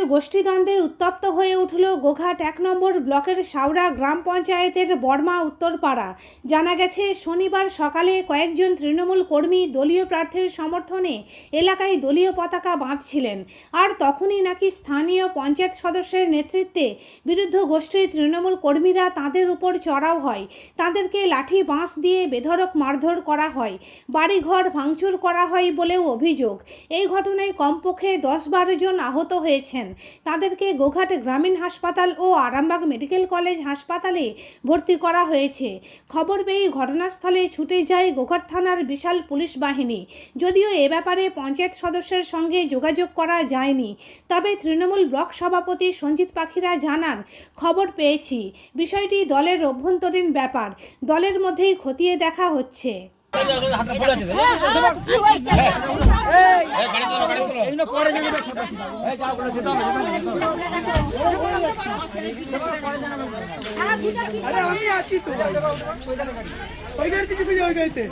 দলের গোষ্ঠীদ্বন্দ্বে উত্তপ্ত হয়ে উঠল গোঘাট এক নম্বর ব্লকের সাউরা গ্রাম পঞ্চায়েতের বর্মা উত্তরপাড়া। জানা গেছে, শনিবার সকালে কয়েকজন তৃণমূল কর্মী দলীয় প্রার্থীর সমর্থনে এলাকায় দলীয় পতাকা বাঁধছিলেন। আর তখনই নাকি স্থানীয় পঞ্চায়েত সদস্যের নেতৃত্বে বিরুদ্ধ গোষ্ঠীর তৃণমূল কর্মীরা তাদের উপর চড়াও হয়। তাদেরকে লাঠি বাঁশ দিয়ে বেধড়ক মারধর করা হয়, বাড়িঘর ভাঙচুর করা হয় বলেও অভিযোগ। এই ঘটনায় কমপক্ষে দশ বারো জন আহত হয়েছেন। তাদেরকে গোঘাট গ্রামীণ হাসপাতাল ও আরামবাগ মেডিকেল কলেজ হাসপাতালে ভর্তি করা হয়েছে। খবর পেয়ে ঘটনাস্থলে ছুটে যায় গোঘাট থানার বিশাল পুলিশ বাহিনী। যদিও এ ব্যাপারে পঞ্চায়েত সদস্যের সঙ্গে যোগাযোগ করা যায়নি, তবে তৃণমূল ব্লক সভাপতি সঞ্জিত পাখিরা জানান, খবর পেয়েছি। বিষয়টি দলের অভ্যন্তরীণ ব্যাপার। দলের মধ্যেই খতিয়ে দেখা হচ্ছে। আরে আমি আছি তো ওই গাড়িতে চেপে গাড়িতে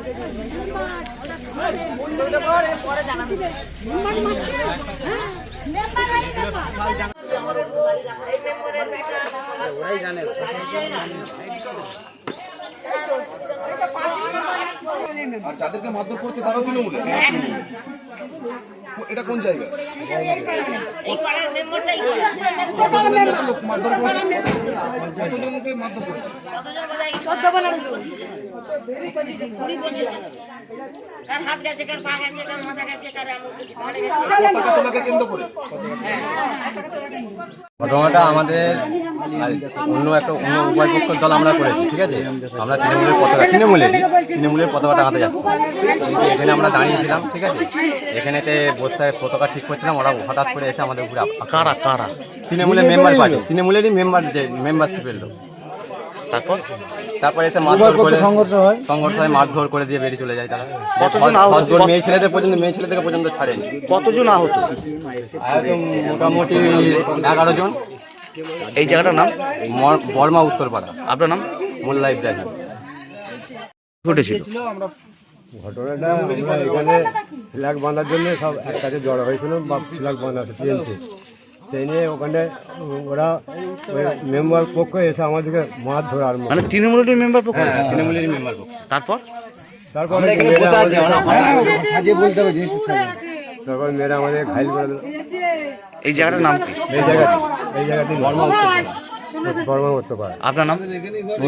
আর যাদেরকে মারধর করছে তারাও এটা কোন জায়গা? কতজনকে মারধর ঘটনাটা আমাদের অন্য একটা অন্য উপায় পক্ষের দল আমরা করেছি ঠিক আছে? আমরা তৃণমূলের পতাকা তৃণমূলের তৃণমূলের পতাকাটা হাতে যাচ্ছি। কিন্তু এখানে আমরা দাঁড়িয়েছিলাম ঠিক আছে? এখানেতে বস্তায় পতাকা ঠিক করছিলাম ওরা হঠাৎ করে এসে আমাদের উপরে কারা কারা? তৃণমূলের মেম্বার পার্টি তৃণমূলেরই মেম্বার যে মেম্বারশিপের লোক। তারপর? তারপর এসে মারধর করে সংঘর্ষ হয়। সংঘর্ষ হয় মারধর করে দিয়ে বেরিয়ে চলে যায় তারা। কতজন আহত? মেয়ে ছেলেদের পর্যন্ত মেয়ে ছেলেদের পর্যন্ত ছাড়েনি। কতজন আহত? মোটামুটি এগারো জন। এই জায়গাটার নাম? মর- বর্মা উত্তরপাড়া। আপনার নাম? মোল্লা ইব্রাহিম। ঘটেছিল ঘটনাটা আমরা এখানে ফ্ল্যাগ বাঁধার জন্য সব এক কাছে জড়ো হয়েছিল বা ফ্ল্যাগ বাঁধা টিএমসি। সেই নিয়ে ওখানে ওরা মেম্বার পক্ষ এসে আমাদেরকে মাছ ধরে করে। মানে তৃণমূলের মেম্বার পক্ষ? হ্যাঁ তৃণমূলেরই মেম্বার তারপর? তারপরে মেয়েরা আমাদের- ঘাইল করে দিল। এই জায়গাটার নাম কি? এই জায়গাতে এই জায়গাতে বর্মা করতে পারে আপনার নাম?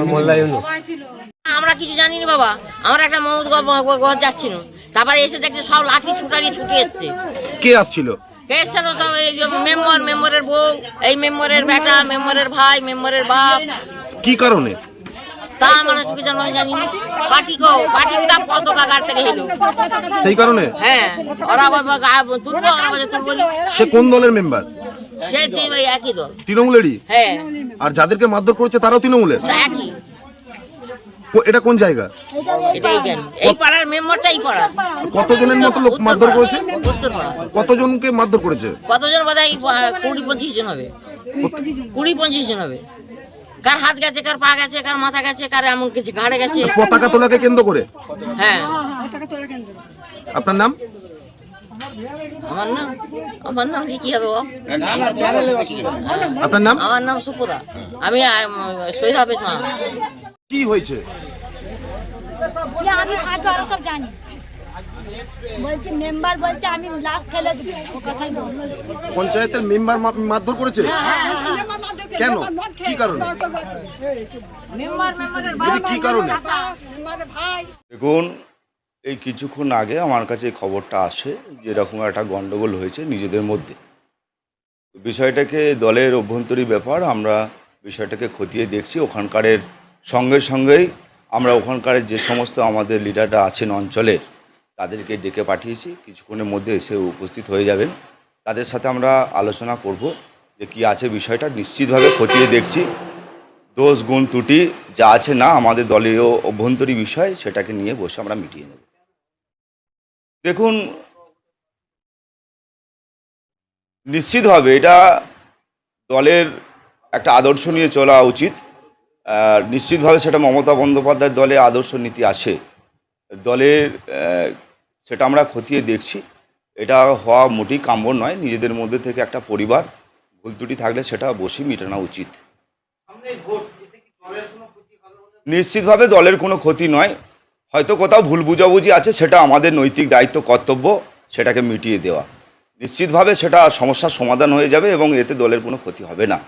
মোল্লা ইউনুস। আমরা কিছু জানি না বাবা। আমরা একটা মমদ ঘর যাচ্ছিল তারপরে এসে দেখছি সব লাঠি ছুটারি ছুটে এসছে। কে আসছিল? কে সব এই মেম্বার মেম্বারের বউ এই মেম্বারের বেটা মেম্বারের ভাই মেম্বারের বাপ। কি কারণে? তা আমরা কিছু জানো জানি পার্টি কো পার্টি কা পতাকা গাড় থেকে এলো। সেই কারণে? হ্যাঁ ওরা বাবা তুলবো আমরা বলে সে কোন দলের মেম্বার? একই দল। তৃণমূলেরই? হ্যাঁ। আর যাদেরকে মারধর করেছে তারাও তৃণমূলের? একই। এটা কোন জায়গা? এটাই এই পাড়ার মেম্বারটাই পাড়া। কতজনের মতো লোক মারধর করেছে? কতজনকে মারধর করেছে? কতজন বোধ হয় কুড়ি পঁচিশ জন হবে। কুড়ি পঁচিশ জন হবে। কার হাত গেছে কার পা গেছে কার মাথা গেছে কার এমন কিছু ঘাড়ে গেছে পতাকা তোলাকে কেন্দ্র করে? হ্যাঁ। আপনার নাম? আমার নাম? আমার নাম কি হবে ও আপনার নাম? আমার নাম সুপুরা আমি হাফেজ মা। কি হয়েছে? আমি সব জানি। বলছি মেম্বার বলছে আমি ফেলে দেবো। ও কথাই পঞ্চায়েতের মেম্বার মারধর করেছে? কেন? কি কারণে? মেম্বার মেম্বারের বলছি কি কারণে? দেখুন এই কিছুক্ষণ আগে আমার কাছে এই খবরটা আসে যে এরকম একটা গন্ডগোল হয়েছে নিজেদের মধ্যে। বিষয়টাকে দলের অভ্যন্তরীণ ব্যাপার আমরা বিষয়টাকে খতিয়ে দেখছি। ওখানকারের সঙ্গে সঙ্গেই আমরা ওখানকার যে সমস্ত আমাদের লিডাররা আছেন অঞ্চলের তাদেরকে ডেকে পাঠিয়েছি। কিছুক্ষণের মধ্যে এসে উপস্থিত হয়ে যাবেন। তাদের সাথে আমরা আলোচনা করব যে কি আছে বিষয়টা। নিশ্চিতভাবে খতিয়ে দেখছি। দোষ, গুণ, ত্রুটি যা আছে না আমাদের দলীয় অভ্যন্তরীণ বিষয়, সেটাকে নিয়ে বসে আমরা মিটিয়ে নেব। দেখুন, নিশ্চিতভাবে এটা দলের একটা আদর্শ নিয়ে চলা উচিত। নিশ্চিতভাবে সেটা মমতা বন্দ্যোপাধ্যায়ের দলে আদর্শ নীতি আছে। দলের সেটা আমরা খতিয়ে দেখছি। এটা হওয়া মোটেই কাম্য নয়, নিজেদের মধ্যে থেকে একটা পরিবার, ভুল ত্রুটি থাকলে সেটা বসে মেটানো উচিত। নিশ্চিতভাবে দলের কোনো ক্ষতি নয়। হয়তো কোথাও ভুল বুঝাবুঝি আছে, সেটা আমাদের নৈতিক দায়িত্ব, কর্তব্য, সেটাকে মিটিয়ে দেওয়া। নিশ্চিতভাবে সেটা সমস্যার সমাধান হয়ে যাবে এবং এতে দলের কোনো ক্ষতি হবে না।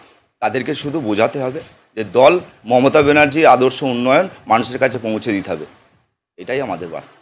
তাদেরকে শুধু বোঝাতে হবে যে দল মমতা ব্যানার্জির আদর্শ উন্নয়ন মানুষের কাছে পৌঁছে দিতে হবে। এটাই আমাদের বার্তা।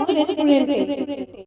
রেস্টুরেন্টে